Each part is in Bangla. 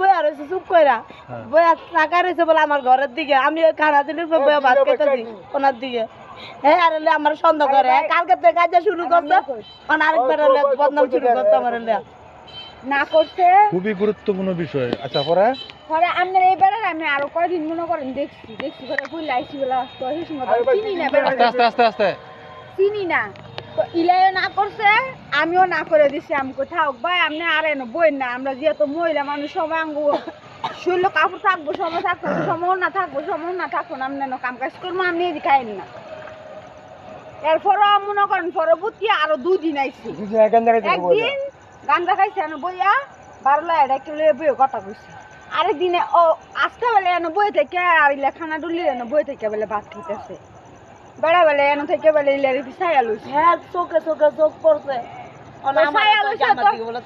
বইয়া রয়েছে চুপ কইরা। হ্যাঁ। টাকা রয়েছে বলে আমার ঘরের দিকে। আমি ওই খানা দিলে বইয়া ভাত খেতেছি ওনার দিকে। হ্যাঁ আর হলে আমার সন্দেহ করে। কালকে থেকে কাজে শুরু করছে। আরেকবার হলে বদনাম শুরু করছে আমার হলে। না করছে। খুবই গুরুত্বপূর্ণ বিষয়। আচ্ছা পরে? পরে আপনার বেড়ার আমি আরও কয়দিন মনে করেন দেখছি। দেখছি করে লাইছি বেলা চিনি না আস্তে আস্তে আস্তে আস্তে। চিনি না। তো ইলাইও না করছে। আমিও না করে দিছি আমি কোথাও ভাই আপনি আর এনে বই না আমরা যেহেতু মহিলা মানুষ সবাই আঙ্গু কাপড় থাকব সময় থাকব সময় না থাকব সময় না থাকব না আপনি কাম কাজ করব আপনি এদিকে খাইন না। এরপরও মনে করেন পরবর্তী আরও দুই দিন আইছি একদিন গান্দা খাইছে এনে বইয়া বারোলা এটা লয়ে বইয়ে কথা কইছে। আরেক দিনে ও আজকে বেলে এনে বই থেকে আর ইলে খানা ডুলি এনে বই থেকে বেলে ভাত খেতেছে বেড়া বেলে এনে থেকে বেলে ইলে ছায়া লইছে। হ্যাঁ চোখে চোখে চোখ পড়ছে। তো। বলে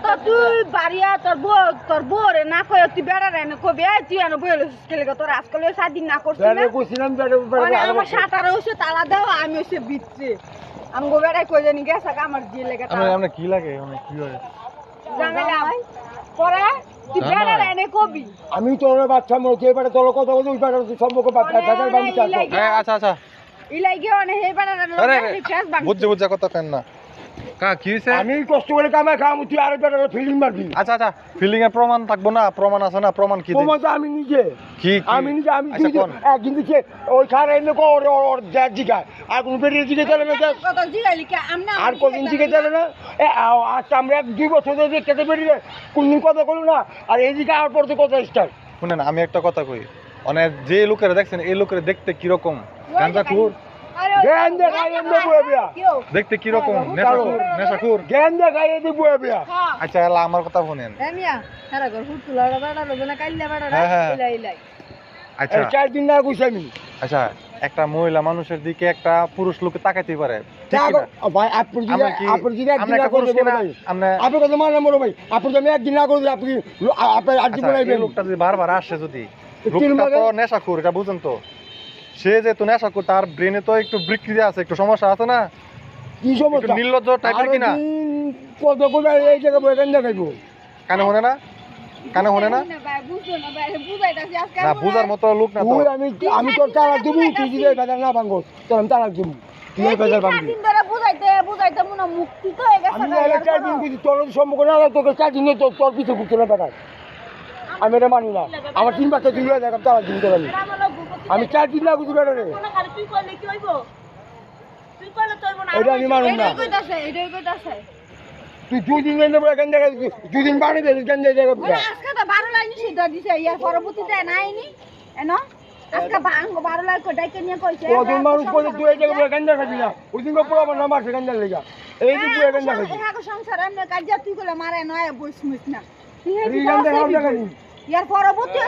তো তুই বাড়িয়া তোর বউ তোর বউ রে না কয়ে তুই বেড়া রে কবি এই তুই এনে বই লইছিস কেলে তোর আজকাল ওই সাত দিন না করছিস আমার সাঁতার হচ্ছে তালা দাও আমি হচ্ছে বিচ্ছে। আমি গো বেড়াই কই জানি গেছে আমার জিয়ে লেগে আমরা আমরা কি লাগে? মানে কি হয়? জানাইলাম পরে তুই বেড়া রে এনে কবি। আমি তোর বাচ্চা মনে যে তোর কথা ওই সম্পর্ক বাচ্চাদের ইলাই- এই, আচ্ছা আচ্ছা। ইলাই গিয়ে অনে হে বেড়া রে আরে লগে ফেস বাং বুঝছে বুঝছে কথা কেন না? কা কি হয়েছে আমি কষ্ট করে কামাই খাম তুই ফিল্ডিং মারবি আচ্ছা আচ্ছা ফিলিং এর প্রমাণ থাকব না? প্রমাণ আছে না? প্রমাণ কি তো আমি নিজে। কি? আমি নিজে আমি আচ্ছা, কোন? দিকে ওই খারা এনে কো ওর ওর জিগায় আর কোন বেরিয়ে জিগে চলে না কত জিগাইলি কে আমনা আর কদিন জিগে চলে না? এ আ- আজকে আমরা এক দুই বছর ধরে কেটে বেরিয়ে কোনদিন কথা করল না? আর এই দিকে আর পড়তে কথা স্টার্ট শুনেন আমি একটা কথা কই। মানে যে লোকেরা দেখছেন এই লোকেরা দেখতে কীরকম? গাঁজা খুর? জ্ঞান দেখাই এমনি বয়ে বিয়া। কেউ দেখতে নেশাখুর নেশাখুর জ্ঞান দেখাই এমনি বয়ে বিয়া। হ্যাঁ। আচ্ছা এলা আমার কথা শুনেন। এমিয়া গর হুতুলা বেড়া রবে না কাইলা বেড়া হ্যাঁ, হ্যাঁ। ইলাই ইলাই আচ্ছা। চার দিন না কইছি আমি আচ্ছা একটা মহিলা মানুষের দিকে একটা পুরুষ লোকে তাকাইতে পারে। কি? ভাই আপনি যদি আপনি যদি একদিন না একটা পুরুষ কিনা? ভাই। আমরা আপনি কত ভাই। আপনি যদি একদিন না করলে আপনি আপনি আর আচ্ছা, জীবন আইবেন। লোকটা যদি বারবার আসে যদি লোকটা তো এটা বুঝেন তো। সে যে যেহেতু নেশাখুর তার ব্রেনে তো একটু বিকৃতি আছে একটু সমস্যা আছে না? কি একটু সমস্যা নির্লজ্জ টাইপের আরও কিনা দিন কত করে এই জায়গা বয়ে কেন দেখাইবো? কানে হনে না? কানে হনে না? না ভাই বুঝাইতাছি আজকে না বুঝার মতো লোক না তো। তুই আমি আমি তোর তালাক দিব? তুই যদি এই বেজার না ভাঙ্গো তোর আমি তালাক দিব। তুই এই বেজার ভাঙবি। বুঝাইতে বুঝাইতে মনে মুক্তি তো হয়ে গেছে আমি না, চার দিন। কিছু তোর সম্পর্ক না তোকে চার দিন তোর তোর পিছু ঘুরতে না বেটার আমি এটা মানি না। আমার তিন বাচ্চা তুই দেখ তালাক দিন তোর আমি চার দিন বেটারে মনে করে তুই করলে কি হইব তুই করলে তো হইব না এটা আমি মানুম না। কইতাছে এটাই কইতাছে তুই দুই দিন এনে বলে কেন দেখা দুই দিন বাড়ি দে কেন দেখা আজকে তো বারো লাইন সিদ্ধ দিছে ইয়ার পরবর্তীতে নাইনি। এনো? আজকে বাঙ্গ বারো লাইন কোটাইকে নিয়ে কইছে কজন মানুষ করে তুই এই জায়গা বলে কেন দেখাবি না ওই দিন পুরো আমার নাম আছে কেন লেগা। এই দিন তুই কেন দেখাবি এহাকে সংসার এমনি কাজ তুই করে মারে নয় বইস মিস না। এই কেন দেখাবি ইয়ার পরবর্তী